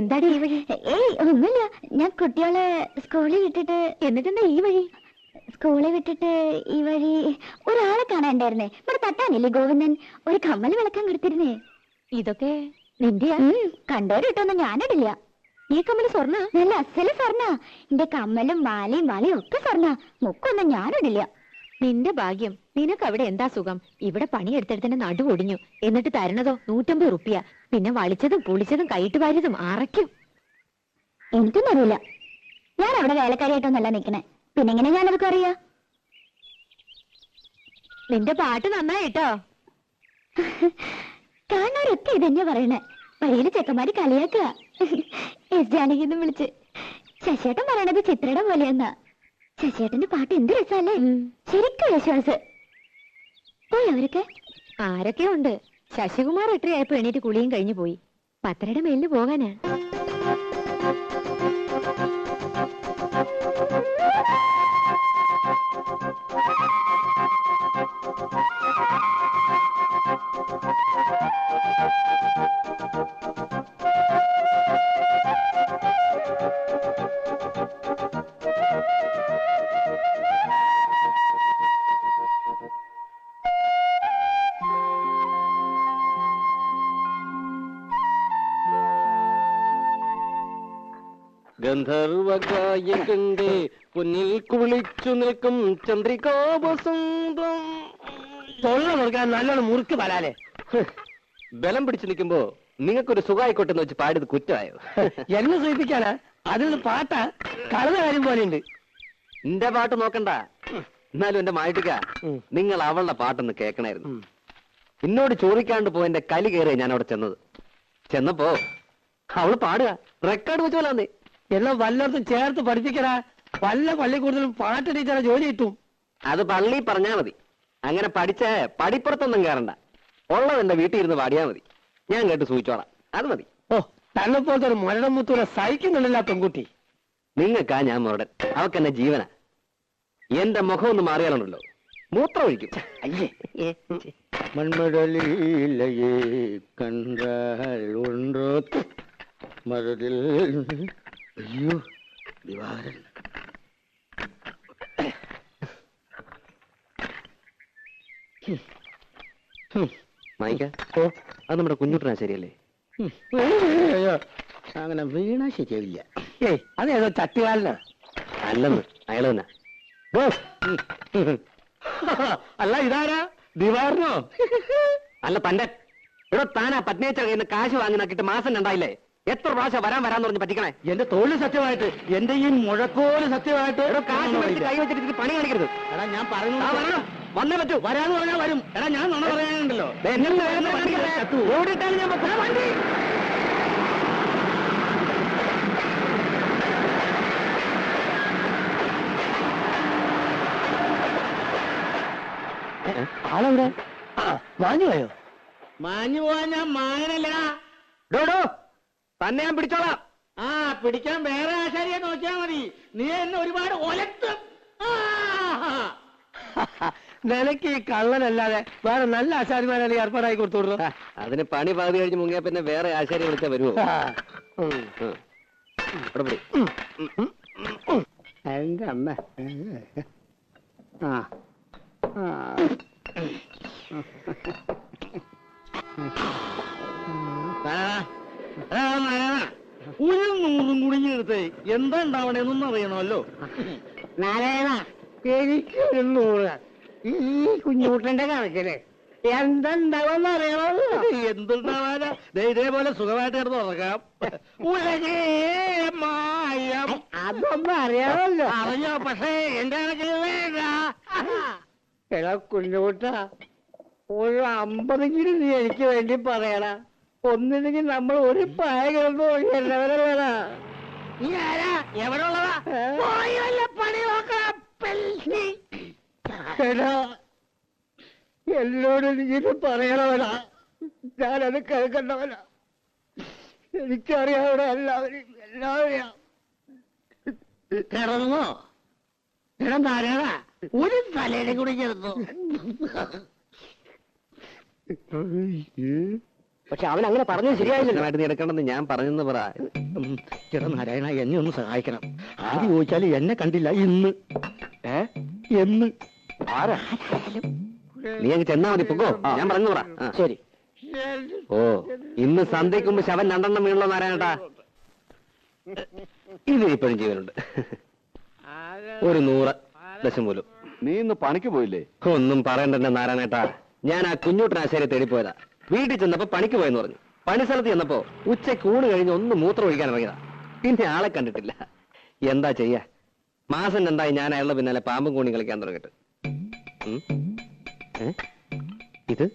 എന്താടി ഈ വഴി? ഏയ് ഒന്നുമില്ല. ഞാൻ കുട്ടികളെ സ്കൂളിൽ വിട്ടിട്ട് എന്നിട്ടെന്താ ഈ വഴി? സ്കൂളിൽ വിട്ടിട്ട് ഈ വഴി ഒരാളെ കാണാണ്ടായിരുന്നേ ഇവിടെ തട്ടാനില്ലേ ഗോവിന്ദൻ? ഒരു കമ്മൽ വിളക്കാൻ കൊടുത്തിരുന്നേ. ഇതൊക്കെ നിന്റെ കണ്ടോരിട്ടൊന്നും ഞാനിടില്ല. ഈ കമ്മൽ സ്വർണ? നല്ല അസൽ സ്വർണ. എന്റെ കമ്മലും മാലയും വളയും ഒക്കെ സ്വർണ. മുക്കൊന്നും ഞാനിടില്ല. നിന്റെ ഭാഗ്യം. നിനക്ക് അവിടെ എന്താ സുഖം? ഇവിടെ പണിയെടുത്തെടുത്തിന്റെ നടു ഒടിഞ്ഞു എന്നിട്ട് തരണതോ? നൂറ്റമ്പത് റുപ്യ. പിന്നെ വളിച്ചതും പുളിച്ചതും കൈയിട്ട് വാരിയതും അറയ്ക്കും. എനിക്കൊന്നും അറിയില്ല ഞാൻ അവിടെ വേലക്കാരിയായിട്ടൊന്നല്ല നിക്കണേ പിന്നെ എങ്ങനെ ഞാനതൊക്കെ അറിയാ നിന്റെ പാട്ട് നന്നായിട്ടോ? കാണാറൊക്കെ ഇതന്നെ പറയണേ. വഴിയിൽ ചെക്കന്മാര് കളിയാക്കുക. എസ് ജാനകിന്ന് വിളിച്ച്. ശശിയേട്ടൻ പറയണത് ചിത്രയുടെ പോലെയെന്നാ. ശശിയേട്ടന്റെ പാട്ട് എന്ത് രസമല്ലേ? ശരിക്കും വിശ്വാസ് പോയി അവരൊക്കെ? ആരൊക്കെ ഉണ്ട് ശശികുമാർ എട്ടരയായപ്പോ എണീറ്റ് കുളിയും കഴിഞ്ഞു പോയി. പത്തരയുടെ മേലിന് പോകാനാ. ഗന്ധർവകായകന്റെ പൊന്നിൽ കുളിച്ചു നിൽക്കും ചന്ദ്രികാവസന്തം തൊള്ള നോക്കാൻ നല്ലോണം മുറുക്ക് വരാലേ ബലം പിടിച്ചു നിൽക്കുമ്പോ നിങ്ങൾക്കൊരു സുഖമായിക്കോട്ടെ എന്ന് വെച്ച് പാടിയത് കുറ്റമായോ? എന്നെ സൂചിപ്പിക്കാനാ? അതിൽ പാട്ട കളന്ന കാര്യം പോലെ ഉണ്ട് എന്റെ പാട്ട് നോക്കണ്ട. എന്നാലും എന്റെ മായിട്ടിക്ക നിങ്ങൾ അവളുടെ പാട്ടൊന്ന് കേൾക്കണായിരുന്നു. എന്നോട് ചോദിക്കാണ്ട് പോയി എന്റെ കലി കയറിയ ഞാൻ അവിടെ ചെന്നത്. ചെന്നപ്പോ അവൾ പാടുക. റെക്കോർഡ് വെച്ചോലാന്നേ എല്ലാം വല്ലയിടത്തും ചേർത്ത് പഠിപ്പിക്കടാ. വല്ല പള്ളിക്കൂടുതലും പാട്ട് ടീച്ചറെ ജോലി കിട്ടും. അത് പള്ളി പറഞ്ഞാ മതി. അങ്ങനെ പഠിച്ച പടിപ്പുറത്തൊന്നും കയറണ്ട ഉള്ളതെന്റെ വീട്ടിൽ ഇരുന്ന് പാടിയാ മതി. ഞാൻ കേട്ട് സൂചിച്ചോളാം. അത് മതി. ഓ തന്നെപ്പോലത്തെ ഒരു മുരടം മുത്തൂരെ സഹിക്കുന്നുണ്ടല്ല പെൺകുട്ടി. നിങ്ങൾക്കാ ഞാൻ മുരടൻ. അവക്കെന്നെ ജീവന. എന്റെ മുഖം ഒന്ന് മാറിയാലുണ്ടല്ലോ. മൂത്രം ഒഴിക്കും. അയ്യേ. മൺമടലിലയെ കണ്ടാൽ ഉണ്ടോ? മരതിൽ അയ്യോ ദിവാകരൻ. മൈക്ക ഓ അത് നമ്മുടെ കുഞ്ഞുട്ടനാ ശരിയല്ലേ? അങ്ങനെ വീണാ ശരിയാവില്ല. ഏയ് അതേതോ ചട്ടികാലിനാ അല്ലെന്ന് അയാൾ തന്നെ. അല്ല ഇതാരാ? ദിവാറിനോ അല്ല തന്റെ ഇവിടെ താനാ പത്നിയച്ച കയ്യിൽ നിന്ന് കാശ് വാങ്ങി നോക്കിയിട്ട് മാസം രണ്ടായില്ലേ? എത്ര പ്രാവശ്യം വരാൻ വരാന്ന് പറഞ്ഞ് പറ്റിക്കണേ? എന്റെ തൊഴിൽ സത്യമായിട്ട് എന്റെ ഈ മുഴക്കോൽ സത്യമായിട്ട് ഇവിടെ കാശ് മേടിച്ച് കൈ വെച്ചിട്ട് പണി കാണിക്കരുത്. എടാ ഞാൻ പറഞ്ഞു. വന്നേ പറ്റൂ. വരാന്ന് പറഞ്ഞാൽ വരും. എടാ ഞാൻ നുണ പറയാനുണ്ടല്ലോ. ഓടിട്ടാണ് ഞാൻ. വണ്ടി. ആളെവിടെ? മാഞ്ഞു പോയോ? മാഞ്ഞു പോവാൻ ഞാൻ മാങ്ങനല്ല ഡോ, ഡോ. തന്നെ ഞാൻ പിടിച്ചോളാം. ആ പിടിക്കാൻ വേറെ ആശാരിയെ നോക്കിയാ മതി. നീ എന്നെ ഒരുപാട് ഒലത്തും. നിനക്ക് ഈ കള്ളനല്ലാതെ വേറെ നല്ല ആശാരിമാരെ ഏർപ്പാടായി കൊടുത്തോളൂ അതിന് പണി പകുതി കഴിഞ്ഞ് മുങ്ങിയ പിന്നെ വേറെ ആശാരി വിളിച്ചാ വരുമോ എന്റെ അമ്മ. ആ ആ. എന്താ ഉണ്ടാവണേന്നൊന്നും അറിയണമല്ലോ. നാരായണ എനിക്കൊരു നൂറ്. ഈ കുഞ്ഞൂട്ടന്റെ കണക്കിൽ എന്തുണ്ടാവുമെന്ന് അറിയണമല്ലോ. എന്തുണ്ടാവാനാ? ദേ ഇതേപോലെ സുഖമായിട്ട് കിടന്ന് ഉറങ്ങാം. ഉലകേ മായം. അതൊന്നും അറിയാമല്ലോ. അറിഞ്ഞോ പക്ഷേ എന്റെ കണക്കിന് വേണ്ട. എടാ കുഞ്ഞൂട്ട ഒരു അമ്പതെങ്കിലും നീ എനിക്ക് വേണ്ടി പറയണ ഒന്നില്ലെങ്കിൽ നമ്മൾ ഒരു പായ കിടന്നു എല്ലാവരും വേണ നീ ആരാ പോയി വല്ല പണി നോക്കണം എന്നോട് നീ ഇത് പറയണവനാ. ഞാനത് കേൾക്കണ്ടവനാ. എനിക്കറിയാവുന്ന എല്ലാവരും എല്ലാവരെയും. കിടന്നോ? ഇടം നാരായണ ഒരു തലയിലും കൂടി കിടന്നു? പക്ഷെ അവൻ അങ്ങനെ പറഞ്ഞത് ശരിയായില്ല നീ എടുക്കണമെന്ന് ഞാൻ പറഞ്ഞെന്ന് പറ. ചേട്ടാ നാരായണ എന്നെ ഒന്ന് സഹായിക്കണം. ആര് ചോദിച്ചാൽ എന്നെ കണ്ടില്ല. ഇന്ന്. ഏ? എന്ന് ആരാ? നീ അങ്ങ് ചെന്നാ മതി പൊക്കോ? ഞാൻ പറഞ്ഞു പറ. ശരി. ഓ ഇന്ന് സന്ധ്യയ്ക്ക് മുമ്പ് ശവൻ രണ്ടെണ്ണം വീണല്ലോ നാരായണട്ടാ ഇത് ഇപ്പോഴും ജീവനുണ്ട്. ഒരു നൂറ് ദശം പോലും. നീ ഇന്ന് പണിക്ക് പോയില്ലേ? ഒന്നും പറയണ്ടെന്നെ നാരായണേട്ടാ ഞാൻ ആ കുഞ്ഞൂട്ടനാശേരി തേടിപ്പോയതാ വീട്ടിൽ ചെന്നപ്പോ പണിക്ക് പോയെന്ന് പറഞ്ഞു. പണി സ്ഥലത്ത് ചെന്നപ്പോ ഉച്ചയ്ക്ക് ഊണ് കഴിഞ്ഞ് ഒന്ന് മൂത്രം ഒഴിക്കാൻ ഇറങ്ങിയതാ. പിന്നെ ആളെ കണ്ടിട്ടില്ല. എന്താ ചെയ്യാ? മാസം രണ്ടായി ഞാൻ അയാളുടെ പിന്നാലെ പാമ്പും കൂണി കളിക്കാൻ തുടങ്ങിട്ട് ഇത്?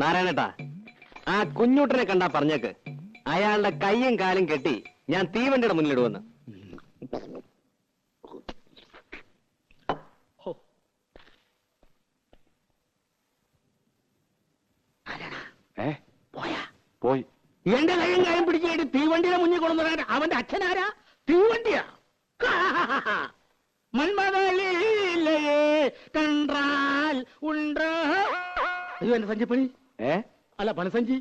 നാരായണേട്ടാ ആ കുഞ്ഞൂട്ടനെ കണ്ടാ പറഞ്ഞേക്ക്. അയാളുടെ കൈയും കാലും കെട്ടി ഞാൻ തീവണ്ടിയുടെ മുന്നിലിടുവെന്ന്. ഏ? പോയി? എന്റെ കൈയും കായം പിടിച്ചിട്ട് തീവണ്ടിയുടെ മുന്നിൽ കൊണ്ടുവരാൻ അവന്റെ അച്ഛനാരാ തീവണ്ടിയാ? മന്മതലേ കണ്ടാൽ ഉണ്ടോ? അയ്യോ എന്റെ സഞ്ചിപ്പണി ഏ? അല്ല പണസഞ്ചി.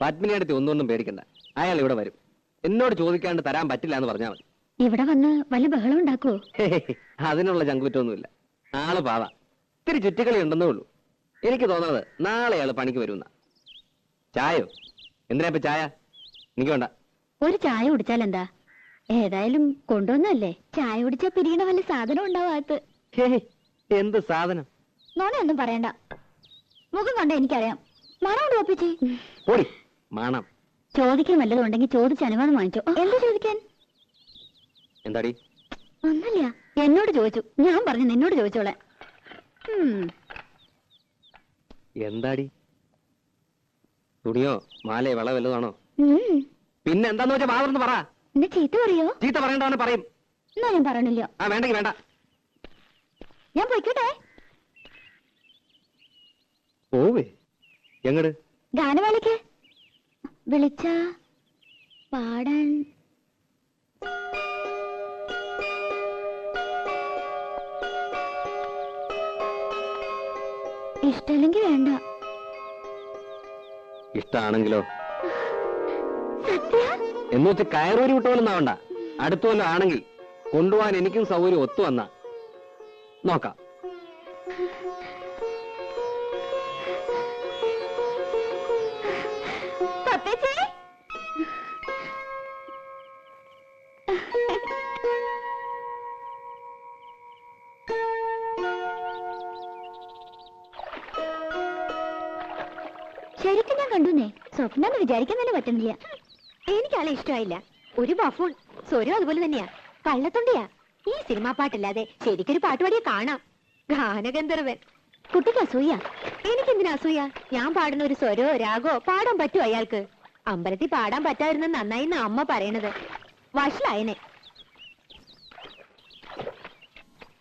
പത്മിനിയടുത്ത് ഒന്നൊന്നും പേടിക്കണ്ട. അയാൾ ഇവിടെ വരും. എന്നോട് ചോദിക്കാണ്ട് തരാൻ പറ്റില്ല എന്ന് പറഞ്ഞാൽ മതി. ഇവിടെ വന്ന് വലിയ ബഹളം ഉണ്ടാക്കുവോ? അതിനുള്ള ചങ്കുറ്റൊന്നുമില്ല. ആൾ പാവ. ഇത്തിരി ചുറ്റിക്കളി ഉണ്ടെന്നേ ഉള്ളൂ. എനിക്ക് തോന്നുന്നത് നാളെ അയാൾ പണിക്ക് വരുന്ന ചായോ? എന്തിനാ ഇപ്പൊ ചായ? എനിക്ക് വേണ്ട. ഒരു ചായ കുടിച്ചാൽ എന്താ? ഏതായാലും കൊണ്ടുവന്നല്ലേ ചായ കുടിച്ചാ പിരിയണ വല്ല സാധനം ഉണ്ടാവാത്ത എന്ത് സാധനം? നോണയൊന്നും പറയണ്ട. മുഖം കണ്ട എനിക്കറിയാം. മണം ഒപ്പിച്ചേ ഓടി മണം. ചോദിക്കാൻ വല്ലതും ഉണ്ടെങ്കിൽ ചോദിച്ച് അനുവാദം വാങ്ങിച്ചോ. എന്താ ചോദിക്കാൻ? എന്താടി? ഒന്നല്ല എന്നോട് ചോദിച്ചു. ഞാൻ പറഞ്ഞു നിന്നോട് ചോദിച്ചോളെ. എന്താടി? തുണിയോ മാലയോ വള വല്ലതാണോ പിന്നെ എന്താന്ന് വെച്ചാൽ വാവർന്ന് പറ. എന്നെ ചീത്ത പറയോ? ചീത്ത പറയണ്ടാണ് പറയും. എന്നാ ഞാൻ പറയണില്ല. ആ വേണ്ടെങ്കിൽ വേണ്ട. ഞാൻ പോയിക്കോട്ടെ. പോവേ. എങ്ങട്? ഗാനമേളയ്ക്ക് വിളിച്ച പാടാൻ. ഇഷ്ടല്ലെങ്കിൽ വേണ്ട. ഇഷ്ടാണെങ്കിലോ? സത്യ? എന്ന് വെച്ച് കയറൂരി വിട്ടുപോലും ആവണ്ട അടുത്തു വല്ലതും ആണെങ്കിൽ കൊണ്ടുപോകാൻ എനിക്കും സൗകര്യം ഒത്തു വന്ന. നോക്കാം. സ്വപ്നം വിചാരിക്കാൻ തന്നെ പറ്റുന്നില്ല എനിക്കാളെ ഇഷ്ടമായില്ല. ഒരു ബഫൂൺ സ്വരം അതുപോലെ തന്നെയാ. കള്ളത്തൊണ്ടിയാ. ഈ സിനിമാ പാട്ടില്ലാതെ ശരിക്കൊരു പാട്ടുപാടിയെ കാണാം. ഗാനഗന്ധർവൻ. കുട്ടിക്ക് അസൂയ. എനിക്കെന്തിനാ അസൂയ? ഞാൻ പാടുന്ന ഒരു സ്വരോ രാഗോ പാടാൻ പറ്റുമോ അയാൾക്ക്? അമ്പലത്തിൽ പാടാൻ പറ്റാതിരുന്ന നന്നായി അമ്മ പറയണത്. വഷളായനെ.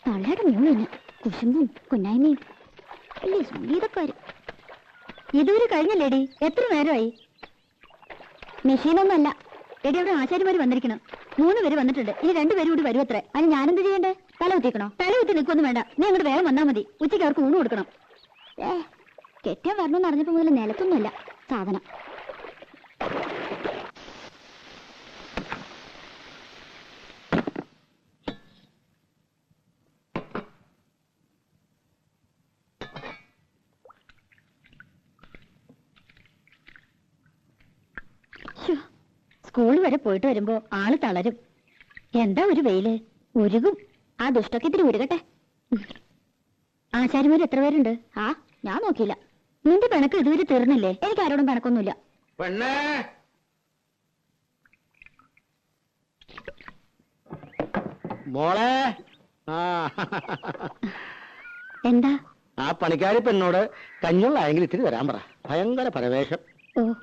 തള്ളയുടെ മൂന്നിന് കുശുമ്പും കുന്നായ്മയും. സംഗീതക്കാര്? ഇതുവരെ കഴിഞ്ഞല്ലേടി? എത്ര നേരമായി? മെഷീനൊന്നല്ല എടി അവിടെ ആശാരിമാര് വന്നിരിക്കണം. മൂന്ന് പേര് വന്നിട്ടുണ്ട്. ഇനി രണ്ടുപേരും കൂടി വരും അത്ര. അതിന് ഞാനെന്ത് ചെയ്യണ്ടേ? തല കുത്തിക്കണോ തല കുത്തി നിൽക്കൊന്നും വേണ്ട. നീ അങ്ങോട്ട് വേഗം വന്നാൽ മതി. ഉച്ചയ്ക്ക് അവർക്ക് ഊണ് കൊടുക്കണം. ഏ കെട്ടിയാൻ വരണമെന്ന് അറിഞ്ഞപ്പോൾ മുതൽ നിലത്തൊന്നുമല്ല. സാധനം. സ്കൂൾ വരെ പോയിട്ട് വരുമ്പോ ആൾ തളരും. എന്താ ഒരു വെയിൽ? ഉരുകും. ആ ദുഷ്ടൊക്കെ ഇത്തിരി ഉരുകട്ടെ. ഉം. ആശാരിമാര് എത്ര പേരുണ്ട്? ആ ഞാൻ നോക്കിയില്ല. നിന്റെ പിണക്ക് ഇതുവരെ തീർന്നില്ലേ? എനിക്ക് ആരോടും പിണക്കൊന്നുമില്ല. മോളെ! എന്താ? ആ പണിക്കാരി പെണ്ണോട് കഞ്ഞുള്ളായെങ്കിൽ ഇത്തിരി തരാൻ പറ. ഭയങ്കര പരവേഷം. ഓ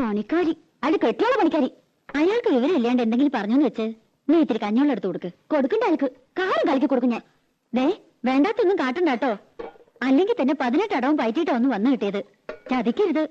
പണിക്കാരി. അയാൾ കെട്ടിയാണ് പണിക്കാരി. അയാൾക്ക് വിവരമില്ലാണ്ട് എന്തെങ്കിലും പറഞ്ഞു വെച്ച് നീ ഇത്തിരി കഞ്ഞോളം എടുത്ത് കൊടുക്ക്. കൊടുക്കണ്ട അയാൾക്ക്. കാറും കളിക്ക് കൊടുക്കും ഞാൻ. ദേ വേണ്ടാത്തൊന്നും കാട്ടണ്ട കേട്ടോ. അല്ലെങ്കിൽ തന്നെ പതിനെട്ട് അടവും പയറ്റിയിട്ടാ ഒന്ന് വന്നു കിട്ടിയത്. ചതിക്കരുത്.